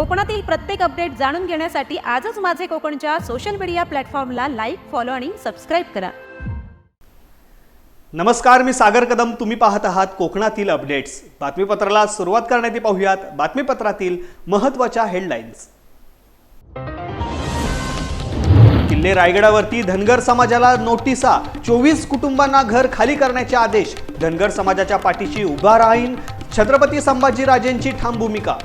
कोकणातील प्रत्येक अपडेट जाणून घेण्यासाठी आजच माझे कोकणच्या सोशल मीडिया प्लॅटफॉर्मला लाईक फॉलो आणि सबस्क्राईब करा. नमस्कार मी सागर कदम. तुम्ही पाहत आहात कोकणातील अपडेट्स बातमीपत्राला सुरुवात करण्यात पाहूयात बातमीपत्रातील महत्त्वाच्या हेडलाईन्स किल्ले रायगडावरती धनगर समाजाला नोटिसा. चोवीस कुटुंबांना घर खाली करण्याचे आदेश. धनगर समाजाच्या पाठीशी उभा राहीन छत्रपती संभाजीराजेंची ठाम भूमिका.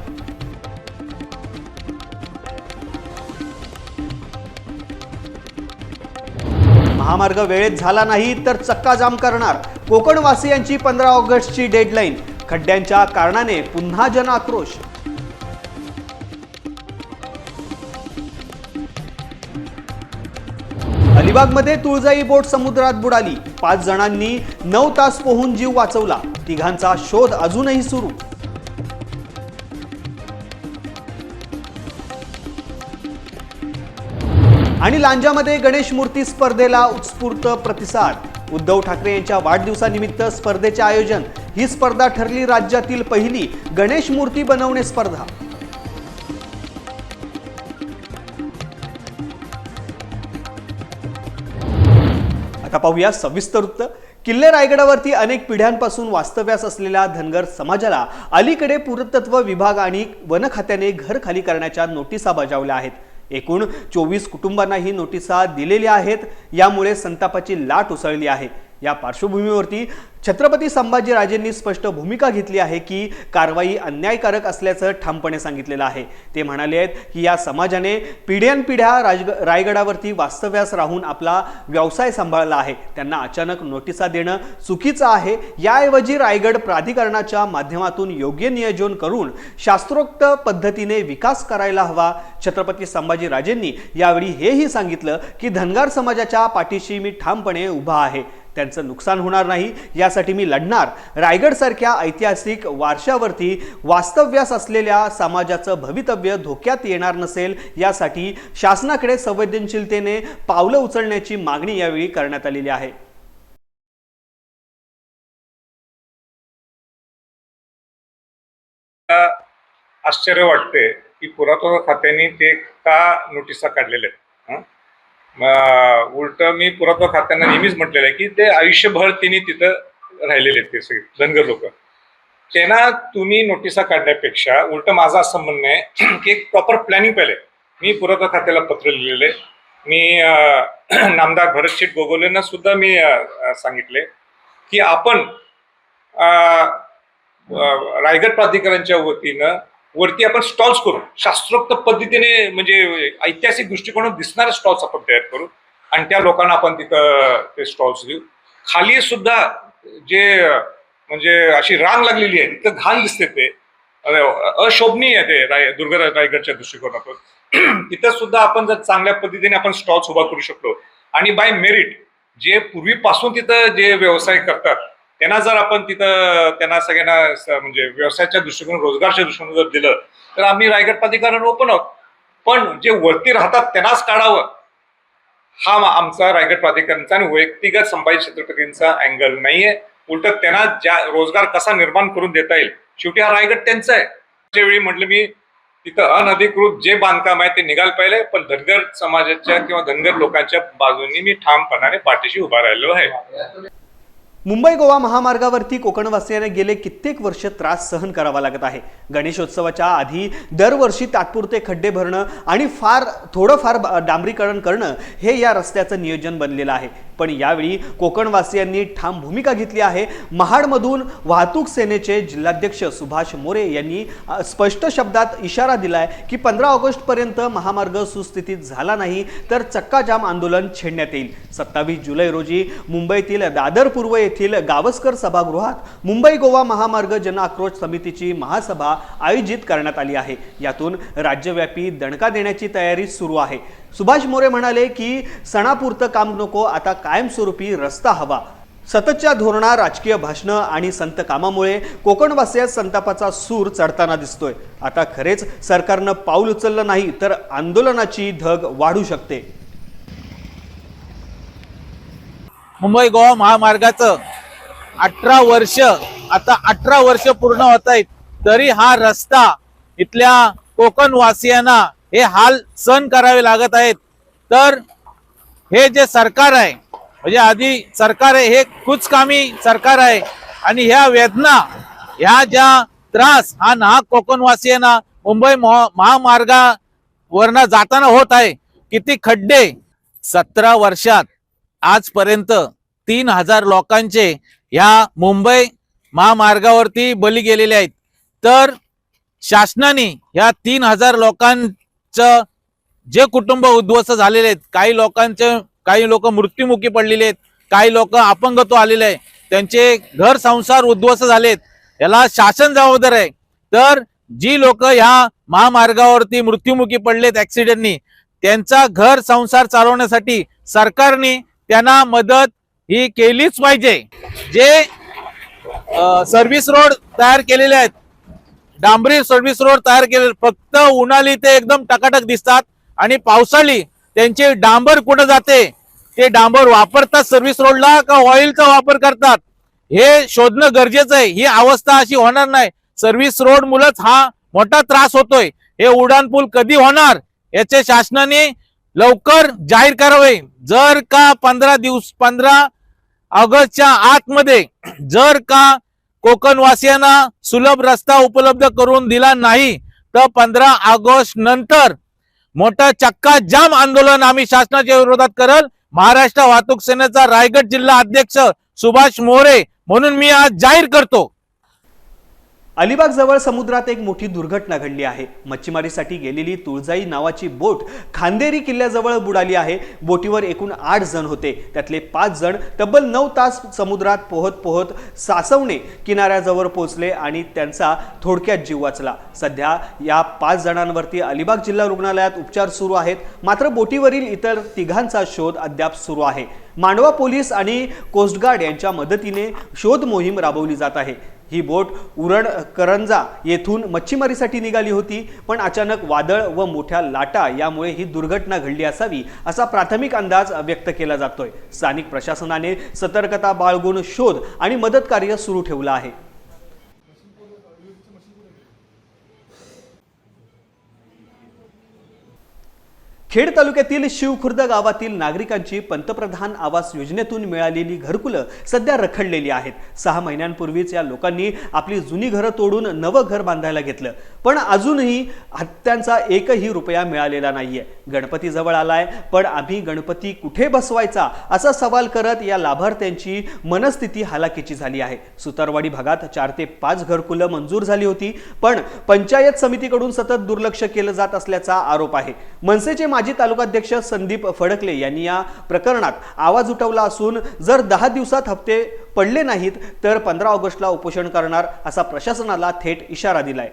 महामार्ग वेळेत झाला नाही तर चक्का जाम करणार कोकणवासियांची पंधरा ऑगस्टची डेडलाईन खड्ड्यांच्या कारणाने पुन्हा जन आक्रोश. अलिबागमध्ये तुळजाई बोट समुद्रात बुडाली. पाच जणांनी नऊ तास पोहून जीव वाचवला. तिघांचा शोध अजूनही सुरू. आणि लांजामध्ये गणेश मूर्ती स्पर्धेला उत्स्फूर्त प्रतिसाद. उद्धव ठाकरे यांच्या वाढदिवसानिमित्त स्पर्धेचे आयोजन. ही स्पर्धा ठरली राज्यातील पहिली गणेश मूर्ती बनवणे स्पर्धा. आता पाहूया सविस्तर वृत्त. किल्ले रायगडावरती अनेक पिढ्यांपासून वास्तव्यास असलेल्या धनगर समाजाला अलीकडे पुरातत्व विभाग आणि वन खात्याने घर खाली करण्याच्या नोटिसा बजावल्या आहेत. एकूण चोवीस कुटुंबांना ही नोटिसा दिलेल्या आहेत. यामुळे संतापाची लाट उसळली आहे. या पार्श्वभूमीवरती छत्रपती संभाजीराजेंनी स्पष्ट भूमिका घेतली आहे की कारवाई अन्यायकारक असल्याचं ठामपणे सांगितलेलं आहे. ते म्हणाले आहेत की या समाजाने पिढ्यानपिढ्या राजग रायगडावरती वास्तव्यास राहून आपला व्यवसाय सांभाळला आहे. त्यांना अचानक नोटिसा देणं चुकीचं आहे. याऐवजी रायगड प्राधिकरणाच्या माध्यमातून योग्य नियोजन करून शास्त्रोक्त पद्धतीने विकास करायला हवा. छत्रपती संभाजीराजेंनी यावेळी हेही सांगितलं की धनगार समाजाच्या पाठीशी मी ठामपणे उभा आहे. त्यांचं नुकसान होणार नाही. यासाठी मी लढणार. रायगडसारख्या ऐतिहासिक वारशावरती वास्तव्यास असलेल्या समाजाचं भवितव्य धोक्यात येणार नसेल यासाठी शासनाकडे संवेदनशीलतेने पावलं उचलण्याची मागणी यावेळी करण्यात आलेली आहे. आश्चर्य वाटते की पुरातत्व खात्याने ते का नोटिसा काढलेल्या आहेत? उलट मी पुरातत्व खात्यांना नेहमीच म्हटलेलं आहे की ते आयुष्यभर तिने तिथं राहिलेले आहेत ते सगळे धनगर लोक. त्यांना तुम्ही नोटिसा काढण्यापेक्षा उलट माझं असं म्हणणं आहे की एक प्रॉपर प्लॅनिंग पाहिजे. मी पुरातत्व खात्याला पत्र लिहिलेले मी नामदार भरतशेठ गोगोलेंना सुद्धा मी सांगितले की आपण रायगड प्राधिकरणच्या वतीनं वरती आपण स्टॉल्स करू. शास्त्रोक्त पद्धतीने म्हणजे ऐतिहासिक दृष्टिकोनात दिसणारे स्टॉल्स आपण तयार करू आणि त्या लोकांना आपण तिथं ते स्टॉल्स देऊ. खाली सुद्धा जे म्हणजे अशी रांग लागलेली आहे तिथं घाण दिसते ते. अशोभनीय आहे ते राय दुर्ग रायगडच्या दृष्टिकोनातून. तिथं सुद्धा आपण जर चांगल्या पद्धतीने आपण स्टॉल्स उभा करू शकतो आणि बाय मेरिट जे पूर्वीपासून तिथं जे व्यवसाय करतात त्यांना जर आपण तिथं त्यांना सगळ्यांना म्हणजे व्यवसायाच्या दृष्टिकोन रोजगारच्या दृष्टीने जर दिलं तर आम्ही रायगड प्राधिकरण ओपन आहोत. पण जे वरती राहतात त्यांनाच काढावं. हा आमचा रायगड प्राधिकरणचा आणि वैयक्तिक संभाजी छत्रपतींचा अँगल नाहीये. उलट त्यांना ज्या रोजगार कसा निर्माण करून देता येईल शेवटी हा रायगड त्यांचा आहे. त्यावेळी म्हटलं मी तिथं अनधिकृत जे बांधकाम आहे ते निघाल पाहिजे पण धनगर समाजाच्या किंवा धनगर लोकांच्या बाजूनी मी ठामपणाने पाठीशी उभा राहिलो आहे. मुंबई गोवा महामार्गावरती कोकणवासियांना गेले कित्येक वर्ष त्रास सहन करावा लागत आहे. गणेशोत्सवाच्या आधी दरवर्षी तात्पुरते खड्डे भरणं आणि फार थोडंफार डांबरीकरण करणं हे या रस्त्याचं नियोजन बनलेलं आहे. पण यावेळी कोकणवासियांनी ठाम भूमिका घेतली आहे. महाडमधून वाहतूक सेनेचे जिल्हाध्यक्ष सुभाष मोरे यांनी स्पष्ट शब्दात इशारा दिलाय की पंधरा ऑगस्टपर्यंत महामार्ग सुस्थितीत झाला नाही तर चक्काजाम आंदोलन छेडण्यात येईल. सत्तावीस जुलै रोजी मुंबईतील दादर पूर्व येथील गावस्कर सभागृहात मुंबई गोवा महामार्ग जन आक्रोश समितीची महासभा आयोजित करण्यात आली आहे. यातून राज्यव्यापी दणका देण्याची तयारी सुरू आहे. सुभाष मोरे म्हणाले की सणापुरतं काम नको आता कायमस्वरूपी रस्ता हवा. सततच्या धोरणा राजकीय भाषणं आणि संत कामामुळे कोकणवासियात संतापाचा सूर चढताना दिसतोय. आता खरेच सरकारनं पाऊल उचललं नाही तर आंदोलनाची धग वाढू शकते. मुंबई गोवा महामार्गाचं अठरा वर्ष आता अठरा वर्ष पूर्ण होत आहेत. तरी हा रस्ता इथल्या कोकणवासियांना हे हाल सहन करावे लागत आहेत. तर हे जे सरकार आहे म्हणजे आधी सरकार आहे हे कुचकामी सरकार आहे. आणि ह्या वेदना ह्या ज्या त्रास हा नाहक कोकणवासियांना मुंबई महा- महामार्गावरनं जाताना होत आहे. किती खड्डे सतरा वर्षात आजपर्यंत तीन हजार लोकांचे ह्या मुंबई महामार्गावरती बली गेलेले आहेत. तर शासनाने ह्या तीन हजार लोकांचं जे कुटुंब उद्ध्वस्त झालेले आहेत काही लोकांचे काही लोक मृत्युमुखी पडलेले आहेत काही लोक अपंगत्व आलेले आहे त्यांचे घर संसार उद्ध्वस्त झालेत याला शासन जबाबदार आहे. तर जी लोक ह्या महामार्गावरती मृत्युमुखी पडलेत ऍक्सिडेंटनी त्यांचा घर संसार चालवण्यासाठी सरकारने त्यांना मदत ही केलीच पाहिजे. जे सर्व्हिस रोड तयार केलेले आहेत डांबरी सर्व्हिस रोड तयार केले. फक्त उन्हाळी ते एकदम टकाटक दिसतात. आणि पावसाळी त्यांचे डांबर कुठं जाते? ते डांबर वापरतात सर्व्हिस रोडला का ऑइलचा वापर करतात? हे शोधणं गरजेचं आहे. ही अवस्था अशी होणार नाही. सर्व्हिस रोड मुलंच हा मोठा त्रास होतोय. हे उड्डाण पूल कधी होणार? याचे शासनाने लवकर जाहीर करावे. जर का पंधरा दिवस पंधरा ऑगस्टच्या आतमध्ये जर का कोकणवासियांना सुलभ रस्ता उपलब्ध करून दिला नाही. तर पंधरा ऑगस्ट नंतर मोठं चक्का जाम आंदोलन आम्ही शासनाच्या विरोधात करल. महाराष्ट्र वाहतूक सेनेचा रायगड जिल्हा अध्यक्ष सुभाष मोरे म्हणून मी आज जाहीर करतो. अलिबागजवळ समुद्रात एक मोठी दुर्घटना घडली आहे. मच्छीमारीसाठी गेलेली तुळजाई नावाची बोट खांदेरी किल्ल्याजवळ बुडाली आहे. बोटीवर एकूण आठ जण होते. त्यातले पाच जण तब्बल नऊ तास समुद्रात पोहत पोहत सासवणे किनाऱ्याजवळ पोहोचले आणि त्यांचा थोडक्यात जीव वाचला. सध्या या पाच जणांवरती अलिबाग जिल्हा रुग्णालयात उपचार सुरू आहेत. मात्र बोटीवरील इतर तिघांचा शोध अद्याप सुरू आहे. मांडवा पोलीस आणि कोस्टगार्ड यांच्या मदतीने शोध मोहीम राबवली जात आहे. ही बोट उरण करंजा येथून मच्छीमारीसाठी निघाली होती पण अचानक वादळ व मोठ्या लाटा यामुळे ही दुर्घटना घडली असावी असा प्राथमिक अंदाज व्यक्त केला जातोय. स्थानिक प्रशासनाने सतर्कता बाळगून शोध आणि मदत कार्य सुरू ठेवलं आहे. खेड तालुक्यातील शिवखुर्द गावातील नागरिकांची पंतप्रधान आवास योजनेतून मिळालेली घरकुलं सध्या रखडलेली आहेत. सहा महिन्यांपूर्वीच या लोकांनी आपली जुनी घरं तोडून नवं घर बांधायला घेतलं. पण अजूनही हत्यांचा एकही रुपया मिळालेला नाहीये. गणपती जवळ आलाय पण आम्ही गणपती कुठे बसवायचा असा सवाल करत या लाभार्थ्यांची मनस्थिती हालाकीची झाली आहे. सुतारवाडी भागात चार ते पाच घरकुलं मंजूर झाली होती पण पंचायत समितीकडून सतत दुर्लक्ष केलं जात असल्याचा आरोप आहे. मनसेचे माजी तालुकाध्यक्ष संदीप फडकले यांनी या प्रकरणात आवाज उठवला असून जर दहा दिवसात हप्ते पडले नाहीत तर पंधरा ऑगस्टला उपोषण करणार असा प्रशासनाला थेट इशारा दिलाय.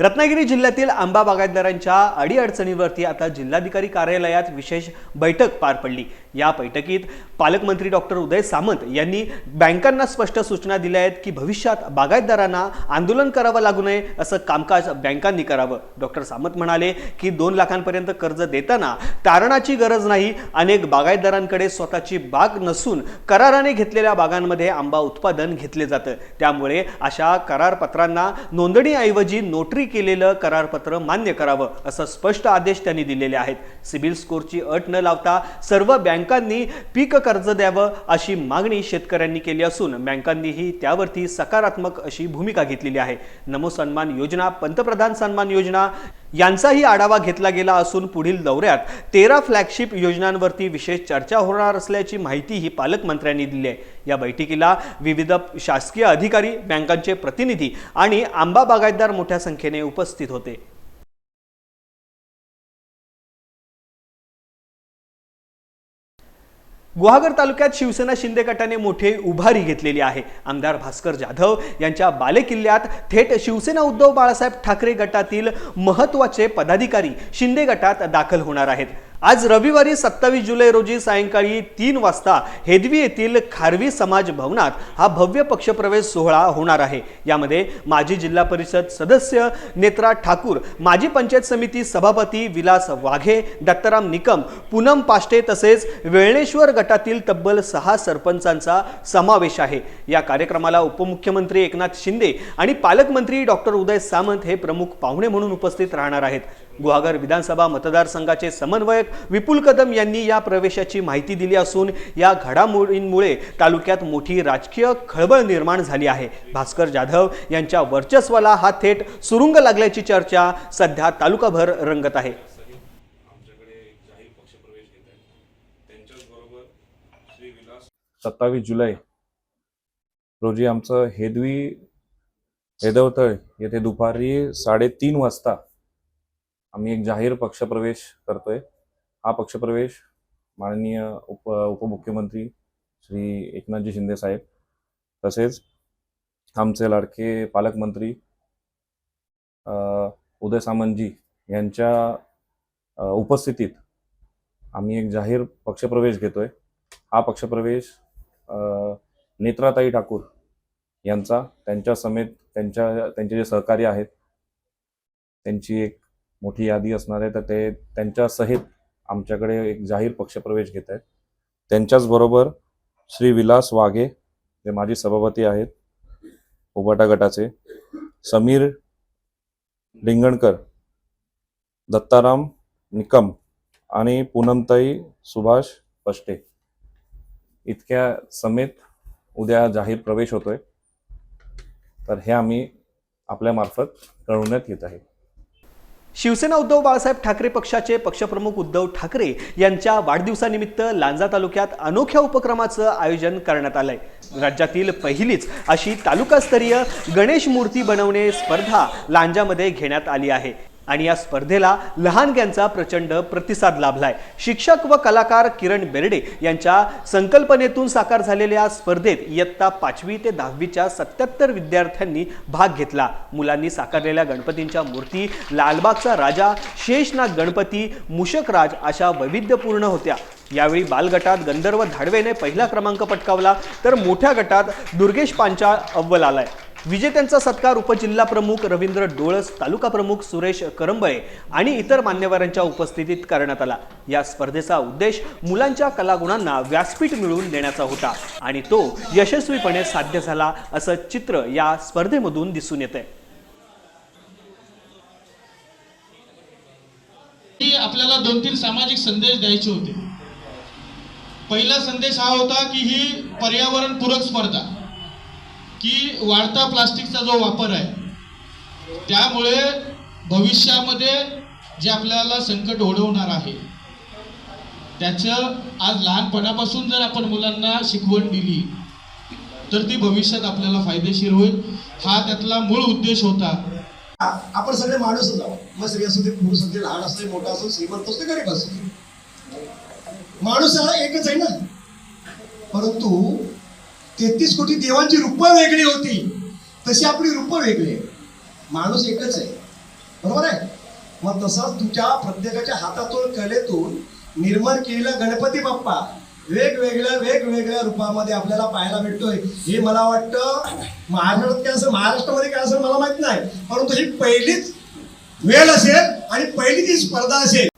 रत्नागिरी जिल्ह्यातील आंबा बागायतदारांच्या अडीअडचणीवरती आता जिल्हाधिकारी कार्यालयात विशेष बैठक पार पडली. या बैठकीत पालकमंत्री डॉक्टर उदय सामंत यांनी बँकांना स्पष्ट सूचना दिल्या आहेत की भविष्यात बागायतदारांना आंदोलन करावं लागू नये असं कामकाज बँकांनी करावं. डॉक्टर सामंत म्हणाले की दोन लाखांपर्यंत कर्ज देताना तारणाची गरज नाही. अनेक बागायतदारांकडे स्वतःची बाग नसून कराराने घेतलेल्या बागांमध्ये आंबा उत्पादन घेतले जातं. त्यामुळे अशा करारपत्रांना नोंदणीऐवजी नोटरी केलेलं करारपत्र मान्य करावं असं स्पष्ट आदेश त्यांनी दिलेले आहेत. सिबिल स्कोरची अट न लावता सर्व बँकांनी पीक कर्ज द्यावं अशी मागणी शेतकऱ्यांनी केली असून बँकांनीही त्यावरती सकारात्मक अशी भूमिका घेतलेली आहे. नमो सन्मान योजना पंतप्रधान सन्मान योजना यांचाही आढावा घेतला गेला असून पुढील दौऱ्यात तेरा फ्लॅगशिप योजनांवरती विशेष चर्चा होणार असल्याची माहितीही पालकमंत्र्यांनी दिली आहे. या बैठकीला विविध शासकीय अधिकारी बँकांचे प्रतिनिधी आणि आंबा बागायतदार मोठ्या संख्येने उपस्थित होते. गुहागर तालुक्यात शिवसेना शिंदे गटाने मोठी उभारी घेतलेली आहे. आमदार भास्कर जाधव यांच्या बालेकिल्ल्यात थेट शिवसेना उद्धव बाळासाहेब ठाकरे गटातील महत्त्वाचे पदाधिकारी शिंदे गटात दाखल होणार आहेत. आज रविवारी सत्तावीस जुलै रोजी सायंकाळी तीन वाजता हेदवी येथील खारवी समाज भवनात हा भव्य पक्षप्रवेश सोहळा होणार आहे. यामध्ये माजी जिल्हा परिषद सदस्य नेत्रा ठाकूर माजी पंचायत समिती सभापती विलास वाघे दत्ताराम निकम पूनम पाष्टे तसेच वेळणेश्वर गटातील तब्बल सहा सरपंचांचा समावेश आहे. या कार्यक्रमाला उपमुख्यमंत्री एकनाथ शिंदे आणि पालकमंत्री डॉक्टर उदय सामंत हे प्रमुख पाहुणे म्हणून उपस्थित राहणार आहेत. गुहागर विधानसभा मतदारसंघाचे समन्वयक विपुल कदम यांनी या प्रवेशाची माहिती दिली असून या घडामोडींमुळे तालुक्यात मोठी राजकीय खळबळ निर्माण झाली आहे. भास्कर जाधव यांच्या वर्चस्वाला हा थेट सुरुंग लागल्याची चर्चा सध्या तालुकाभर रंगत आहे. सत्तावीस जुलै रोजी आमचं हेदवी हेदवतळ येथे दुपारी साडेतीन वाजता आम्ही एक जाहीर पक्षप्रवेश करतोय. हा पक्षप्रवेश माननीय उप उपमुख्यमंत्री श्री एकनाथजी शिंदे साहेब तसेच आमचे लाडके पालकमंत्री उदय सामंतजी यांच्या उपस्थितीत आम्ही एक जाहीर पक्षप्रवेश घेतोय. हा पक्षप्रवेश नेत्राताई ठाकूर यांचा त्यांच्या समेत त्यांच्या त्यांचे जे सहकारी आहेत त्यांची एक मोठी यादी असणार आहे तर ते त्यांच्यासहित आमच्याकडे एक जाहीर पक्षप्रवेश घेत आहेत. त्यांच्याचबरोबर श्री विलास वाघे जे माजी सभापती आहेत उबाटा गटाचे समीर लिंगणकर दत्ताराम निकम आणि पूनमताई सुभाष पष्टे. इतक्या समेत उद्या जाहीर प्रवेश होतोय. तर हे आम्ही आपल्यामार्फत कळवण्यात येत आहे. शिवसेना उद्धव बाळासाहेब ठाकरे पक्षाचे पक्षप्रमुख उद्धव ठाकरे यांच्या वाढदिवसानिमित्त लांजा तालुक्यात अनोख्या उपक्रमाचं आयोजन करण्यात आलंय. राज्यातील पहिलीच अशी तालुकास्तरीय गणेश मूर्ती बनवणे स्पर्धा लांजामध्ये घेण्यात आली आहे. आणि या स्पर्धेला लहानग्यांचा प्रचंड प्रतिसाद लाभलाय. शिक्षक व कलाकार किरण बेर्डे यांच्या संकल्पनेतून साकार झालेल्या या स्पर्धेत इयत्ता पाचवी ते दहावीच्या सत्याहत्तर विद्यार्थ्यांनी भाग घेतला. मुलांनी साकारलेल्या गणपतींच्या मूर्ती लालबागचा राजा शेषनाग गणपती मुशकराज अशा वैविध्यपूर्ण होत्या. यावेळी बालगटात गंधर्व धाडवेने पहिला क्रमांक पटकावला तर मोठ्या गटात दुर्गेश पांचाळ अव्वल आलाय. विजेत्यांचा सत्कार उपजिल्हा प्रमुख रवींद्र डोळस तालुका प्रमुख सुरेश करंबळे आणि इतर मान्यवरांच्या उपस्थितीत करण्यात आला. या स्पर्धेचा उद्देश मुलांच्या कलागुणांना व्यासपीठ मिळवून देण्याचा होता आणि तो यशस्वीपणे साध्य झाला असं चित्र या स्पर्धेमधून दिसून येतंय. आपल्याला दोन तीन सामाजिक संदेश द्यायचे होते. पहिला संदेश हा होता की ही पर्यावरण पूरक स्पर्धा. की वाढता प्लास्टिकचा जो वापर आहे त्यामुळे भविष्यामध्ये जे आपल्याला संकट ओढवणार आहे त्याचं आज लहानपणापासून जर आपण मुलांना शिकवण दिली तर ती भविष्यात आपल्याला फायदेशीर होईल. हा त्यातला मूळ उद्देश होता. आपण सगळे माणूसच आहोत. मग स्त्री असू दे पुरुष असते लहान असते मोठा असो श्रीमंत असते गरीब असू माणूस हा एकच आहे ना. परंतु तेहतीस कोटी देवांची रूपं वेगळी होती. तशी आपली रूपं वेगळी आहे माणूस एकच आहे. बरोबर आहे? मग तसंच तुझ्या प्रत्येकाच्या हातातून कलेतून निर्माण केलेला गणपती बाप्पा वेगवेगळ्या वेगवेगळ्या रूपामध्ये आपल्याला पाहायला भेटतोय. हे मला वाटतं महाराष्ट्रात काय असेल महाराष्ट्रामध्ये काय असेल मला माहीत नाही. परंतु ही पहिलीच वेळ असेल आणि पहिली ती स्पर्धा असेल.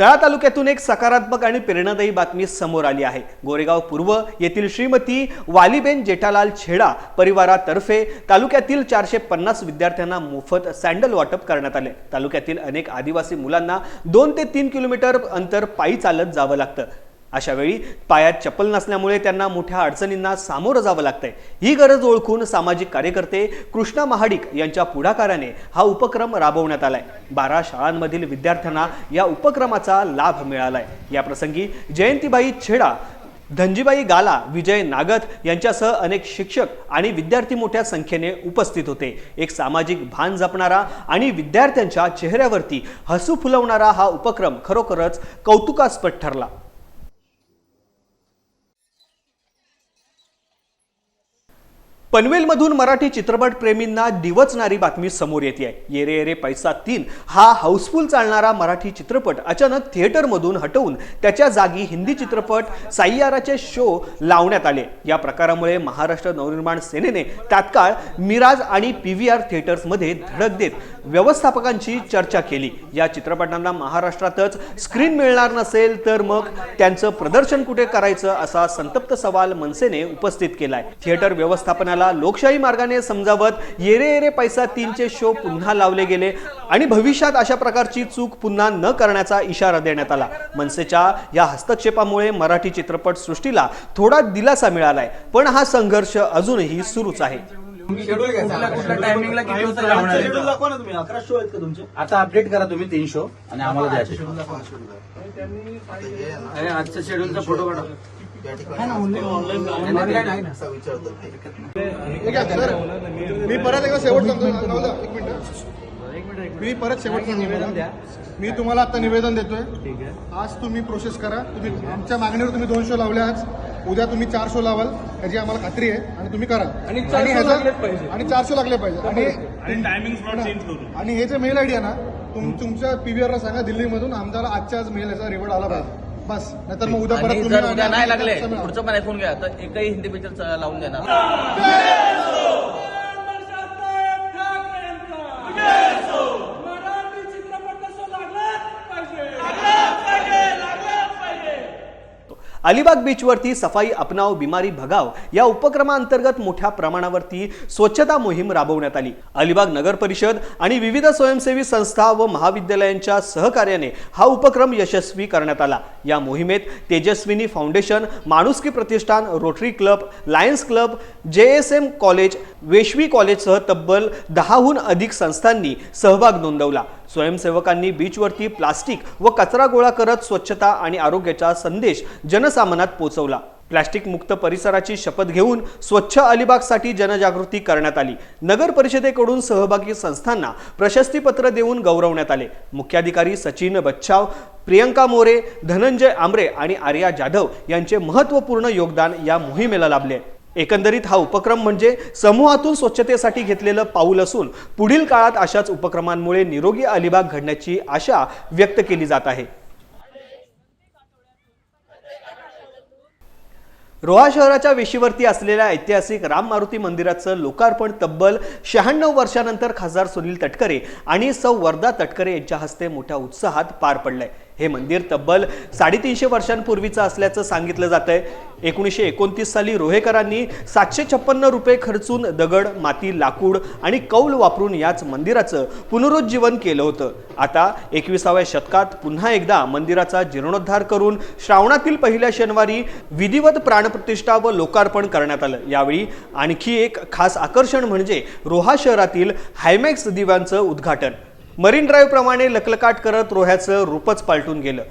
तळा तालुक्यातून एक सकारात्मक आणि प्रेरणादायी बातमी समोर आली आहे. गोरेगाव पूर्व येथील श्रीमती वालीबेन जेठालाल छेडा परिवारातर्फे तालुक्यातील चारशे पन्नास विद्यार्थ्यांना मोफत सँडल वाटप करण्यात आले. तालुक्यातील अनेक आदिवासी मुलांना दोन ते तीन किलोमीटर अंतर पायी चालत जावं लागतं. अशावेळी पायात चप्पल नसल्यामुळे त्यांना मोठ्या अडचणींना सामोरं जावं लागतंय. ही गरज ओळखून सामाजिक कार्यकर्ते कृष्णा महाडिक यांच्या पुढाकाराने हा उपक्रम राबवण्यात आलाय. बारा शाळांमधील विद्यार्थ्यांना या उपक्रमाचा लाभ मिळालाय. या प्रसंगी जयंतीबाई छेडा धनजीबाई गाला विजय नागत यांच्यासह अनेक शिक्षक आणि विद्यार्थी मोठ्या संख्येने उपस्थित होते. एक सामाजिक भान जपणारा आणि विद्यार्थ्यांच्या चेहऱ्यावरती हसू फुलवणारा हा उपक्रम खरोखरच कौतुकास्पद ठरला. पनवेलमधून मराठी चित्रपट प्रेमींना दिवचणारी बातमी समोर येते आहे. येरे येरे पैसा तीन. हा हाऊसफुल चालणारा मराठी चित्रपट अचानक थिएटरमधून हटवून त्याच्या जागी हिंदी चित्रपट साईयाराचे शो लावण्यात आले. या प्रकारामुळे महाराष्ट्र नवनिर्माण सेनेने तात्काळ मिराज आणि पी व्ही आर थिएटर्समध्ये धडक देत व्यवस्थापकांची चर्चा केली. या चित्रपटांना महाराष्ट्रातच स्क्रीन मिळणार नसेल तर मग त्यांचं प्रदर्शन कुठे करायचं असा संतप्त सवाल मनसेने उपस्थित केलाय. थिएटर व्यवस्थापनाला लोकशाही मार्गाने समजावत येरे येरे पैसा तीनचे शो पुन्हा लावले गेले आणि भविष्यात अशा प्रकारची चूक पुन्हा न करण्याचा इशारा देण्यात आला. मनसेच्या या हस्तक्षेपामुळे मराठी चित्रपट सृष्टीला थोडा दिलासा मिळालाय पण हा संघर्ष अजूनही सुरूच आहे. टायमिंगला किती? आता अपडेट करा तुम्ही तीन शो आणि आम्हाला द्या आजच्या शेड्यूलचा फोटो काढा. मी परत एकदा शेवट सांगतो एक मिनिट. मी परत शेवट सांगतो मी तुम्हाला आता निवेदन देतोय. आज तुम्ही प्रोसेस करा. तुम्ही आमच्या मागणीवर तुम्ही दोन शो लावले आज. उद्या तुम्ही चार शो लावाल. याची आम्हाला खात्री आहे. आणि तुम्ही करा. आणि आणि चार शो लागले पाहिजे. आणि आणि हे. जे मेल आयडी आहे ना तुम तुमच्या पीव्हीआर सांगा दिल्लीमधून आमदारला आजच्या आज मेल याचा रिवॉर्ड आला पाहिजे. बस नाहीतर मग उद्या परत आणि तुम्ही जर उद्या नाही लागले. पुढचं पण ऐकून घ्या तर एकही हिंदी पिक्चर लावून देणार अलिबाग बीचवरती सफाई अपनाव बिमारी भगाव या उपक्रमाअंतर्गत मोठ्या प्रमाणावरती स्वच्छता मोहीम राबवण्यात आली. अलिबाग नगर परिषद आणि विविध स्वयंसेवी संस्था व महाविद्यालयांच्या सहकार्याने हा उपक्रम यशस्वी करण्यात आला. या मोहिमेत तेजस्विनी फाउंडेशन माणुसकी प्रतिष्ठान rotary club lions club J S M college वेशवी कॉलेजसह तब्बल दहाहून अधिक संस्थांनी सहभाग नोंदवला. स्वयंसेवकांनी बीचवरती प्लास्टिक व कचरा गोळा करत स्वच्छता आणि आरोग्याचा संदेश जनसामान्यात पोहोचवला प्लास्टिक मुक्त परिसराची शपथ घेऊन स्वच्छ अलिबागसाठी जनजागृती करण्यात आली. नगर परिषदेकडून सहभागी संस्थांना प्रशस्तीपत्र देऊन गौरवण्यात आले. मुख्याधिकारी सचिन बच्छाव प्रियंका मोरे धनंजय आमरे आणि आर्या जाधव यांचे महत्त्वपूर्ण योगदान या मोहिमेला लाभले. एकंदरीत हा उपक्रम म्हणजे समूहातून स्वच्छतेसाठी घेतलेलं पाऊल असून पुढील काळात अशाच उपक्रमांमुळे निरोगी अलिबाग घडण्याची आशा व्यक्त केली जात आहे. रोहा शहराच्या वेशीवरती असलेल्या ऐतिहासिक राम मारुती मंदिराचं लोकार्पण तब्बल शहाण्णव वर्षानंतर खासदार सुनील तटकरे आणि सौ वर्धा तटकरे यांच्या हस्ते मोठ्या उत्साहात पार पडलंय. हे मंदिर तब्बल साडेतीनशे वर्षांपूर्वीचं असल्याचं सांगितलं जात आहे एकोणीसशे एकोणतीस साली रोहेकरांनी सातशे छप्पन्न रुपये खर्चून दगड माती लाकूड आणि कौल वापरून याच मंदिराचं पुनरुज्जीवन केलं होतं. आता एकविसाव्या शतकात पुन्हा एकदा मंदिराचा जीर्णोद्धार करून श्रावणातील पहिल्या शनिवारी विधिवत प्राणप्रतिष्ठा व लोकार्पण करण्यात आलं. यावेळी आणखी एक खास आकर्षण म्हणजे रोहा शहरातील हायमॅक्स दिव्यांचं उद्घाटन. मरीन ड्राईव्हप्रमाणे लकलकाट करत रोह्याचं रूपच पालटून गेलं.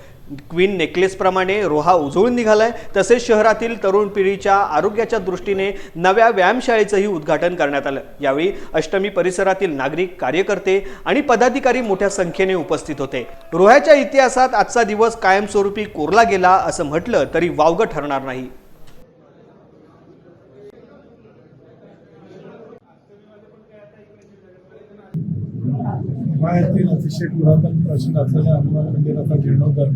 क्वीन नेकलेसप्रमाणे रोहा उजळून निघालाय. तसेच शहरातील तरुण पिढीच्या आरोग्याच्या दृष्टीने नव्या व्यायामशाळेचंही उद्घाटन करण्यात आलं. यावेळी अष्टमी परिसरातील नागरिक कार्यकर्ते आणि पदाधिकारी मोठ्या संख्येने उपस्थित होते. रोह्याच्या इतिहासात आजचा दिवस कायमस्वरूपी कोरला गेला असं म्हटलं तरी वावगं ठरणार नाही. बाहेरतील अतिशय पुरातन प्राचीन असलेल्या हनुमान मंदिराचा जीर्णोद्धार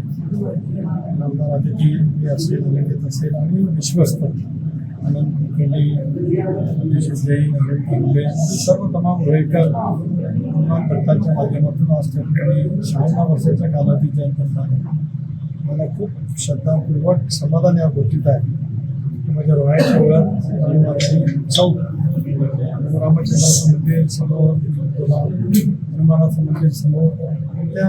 आमदार अतिथी हे असेल घेत असेल आणि विश्वस्त. आनंद कुलकर्णी शिंदे नवीन कांबळे सर्व तमाम रोहेकर हनुमान भक्तांच्या माध्यमातून आज त्या ठिकाणी शहाण्णव वर्षाच्या कालावधीत जयंत मला खूप श्रद्धापूर्वक समाधान या गोष्टीत आहे. की माझ्या रोहायच्या ओळख हनुमानाची चौक. रामचंद्राचं मंदिर समोर हनुमानाचं मंदिर समोर त्या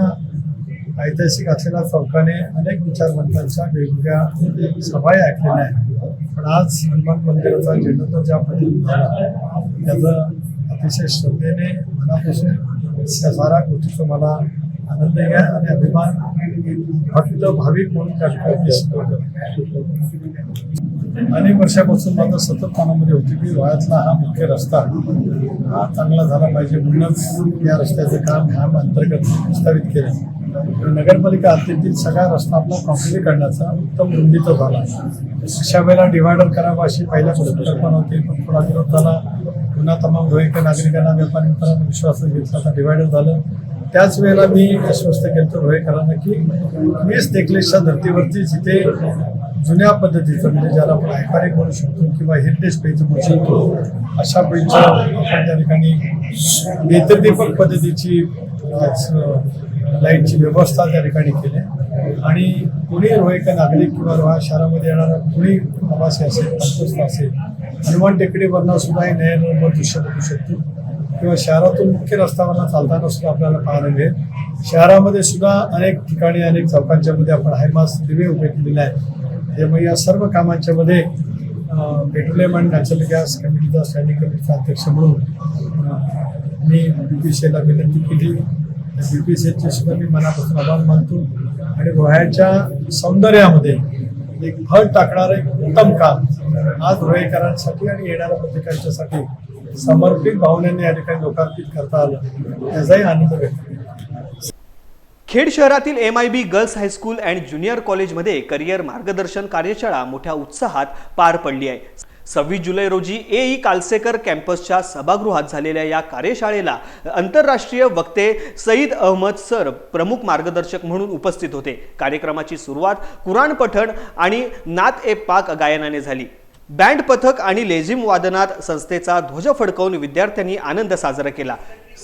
ऐतिहासिक असलेल्या चौकाने अनेक विचारवंतांच्या वेगवेगळ्या सभाही ऐकलेल्या आहेत. पण आज हनुमान मंदिराचा जीर्णोद्धार ज्या पद्धतीने झाला त्याचं अतिशय श्रद्धेने मनापासून या साऱ्या गोष्टीचा मला आनंद घ्या आणि अभिमान फक्त भाविक म्हणून त्या ठिकाणी अनेक वर्षापासून माझं सतत मनामध्ये होती की रोयातला हा मुख्य रस्ता हा चांगला झाला पाहिजे म्हणूनच या रस्त्याचं काम ह्या अंतर्गत प्रस्तावित केलं. नगरपालिका हद्दीतील सगळा रस्ता आपला काँक्रिटीकरणाचा उत्तम रुंदीचा झाला. अशा वेळेला डिवायडर करावा अशी पहिल्या कल्पना होती पण थोडा विरोध झाला. पुन्हा तमाम रोहिक नागरिकांना व्यापारी मित्रांना विश्वास घेतला. आता डिवायडर झालं. त्याच वेळेला मी आश्वस्त केलं रोहेकरांना की मीच नेकलेसच्या धर्तीवरती जिथे जुन्या पद्धतीचं म्हणजे ज्याला आपण आयकारिक म्हणू शकतो किंवा हेरिटेज पेज म्हणू शकतो अशा पेजचं आपण त्या ठिकाणी नेत्रदीपक पद्धतीची लाईटची व्यवस्था त्या ठिकाणी केली. आहे. आणि कोणी रोहिक नागरिक किंवा रोहा शहरामध्ये येणारा कोणी प्रवासी असेल संतोष असेल हनुमान टेकडीवरनं सुद्धा हे नयनरम्य दृश्य बघू शकतो. किंवा शहरातून मुख्य रस्त्यावरनं चालताना सुद्धा आपल्याला पाहायला मिळेल. शहरामध्ये सुद्धा अनेक ठिकाणी अनेक चौकांच्या मध्ये आपण हायमास दिवे उभे केलेले आहेत. त्यामुळे या सर्व कामांच्या मध्ये पेट्रोलियम अँड नॅचरल गॅस कमिटीचा स्टँडिंग कमिटीचा अध्यक्ष म्हणून मी बी पी सी एला विनंती केली. बी पी सी एचे सुद्धा मी मनापासून आभार मानतो. आणि रोह्याच्या सौंदर्यामध्ये एक भर टाकणारं एक उत्तम काम आज रोहेकरांसाठी आणि येणाऱ्या प्रत्येकांच्यासाठी समर्पित भावनेने या ठिकाणी लोकार्पित करता आलं. त्याचाही आनंद व्यक्त खेड शहरातील M I B girls high school and junior कॉलेजमध्ये करिअर मार्गदर्शन कार्यशाळा मोठ्या उत्साहात पार पडली आहे. सव्वीस जुलै रोजी ए ई कालसेकर कॅम्पसच्या सभागृहात झालेल्या या कार्यशाळेला आंतरराष्ट्रीय वक्ते सईद अहमद सर प्रमुख मार्गदर्शक म्हणून उपस्थित होते. कार्यक्रमाची सुरुवात कुराण पठण आणि नात ए पाक गायनाने झाली. बँड पथक आणि लेझिम वादनात संस्थेचा ध्वज फडकवून विद्यार्थ्यांनी आनंद साजरा केला.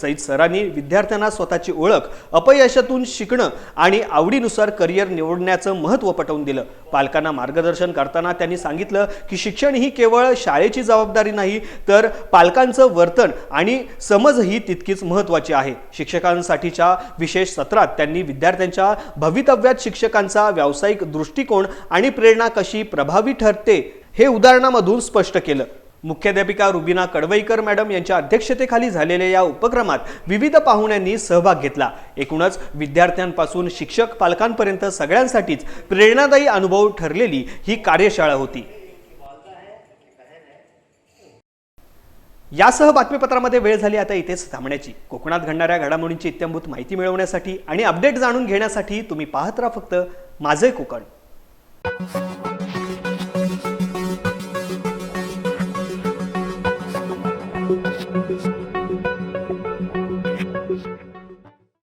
सईद सरांनी विद्यार्थ्यांना स्वतःची ओळख अपयशातून शिकणं आणि आवडीनुसार करिअर निवडण्याचं महत्त्व पटवून दिलं. पालकांना मार्गदर्शन करताना त्यांनी सांगितलं की शिक्षण ही केवळ शाळेची जबाबदारी नाही तर पालकांचं वर्तन आणि समजही तितकीच महत्त्वाची आहे. शिक्षकांसाठीच्या विशेष सत्रात त्यांनी विद्यार्थ्यांच्या भवितव्यात शिक्षकांचा व्यावसायिक दृष्टिकोन आणि प्रेरणा कशी प्रभावी ठरते हे उदाहरणामधून स्पष्ट केलं. मुख्याध्यापिका रुबिना कडवईकर मॅडम यांच्या अध्यक्षतेखाली झालेल्या या उपक्रमात विविध पाहुण्यांनी सहभाग घेतला. एकूणच विद्यार्थ्यांपासून शिक्षक पालकांपर्यंत सगळ्यांसाठीच प्रेरणादायी अनुभव ठरलेली ही कार्यशाळा होती. यासह बातमीपत्रामध्ये वेळ झाली आता इथेच थांबण्याची. कोकणात घडणाऱ्या घडामोडींची इत्यंभूत माहिती मिळवण्यासाठी आणि अपडेट जाणून घेण्यासाठी तुम्ही पाहत राहा फक्त माझे कोकण.